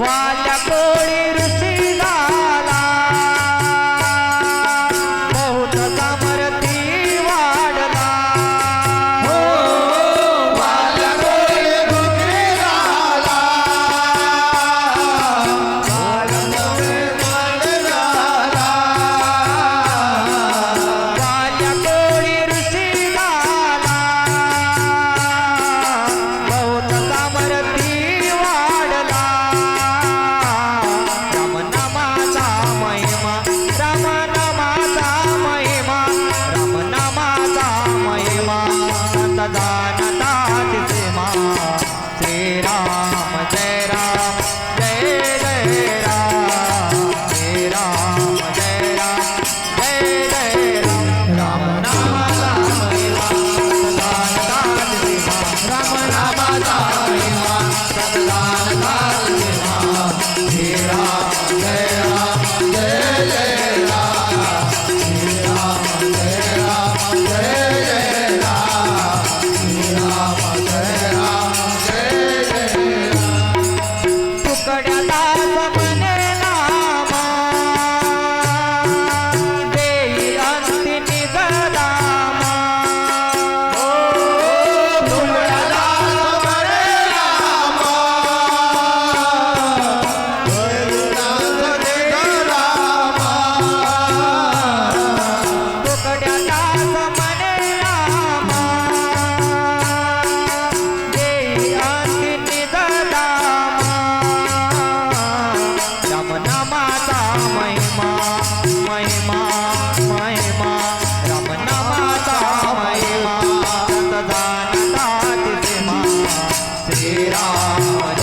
વાલા કોળી ઋષિ राम जय राम શ્રી રામ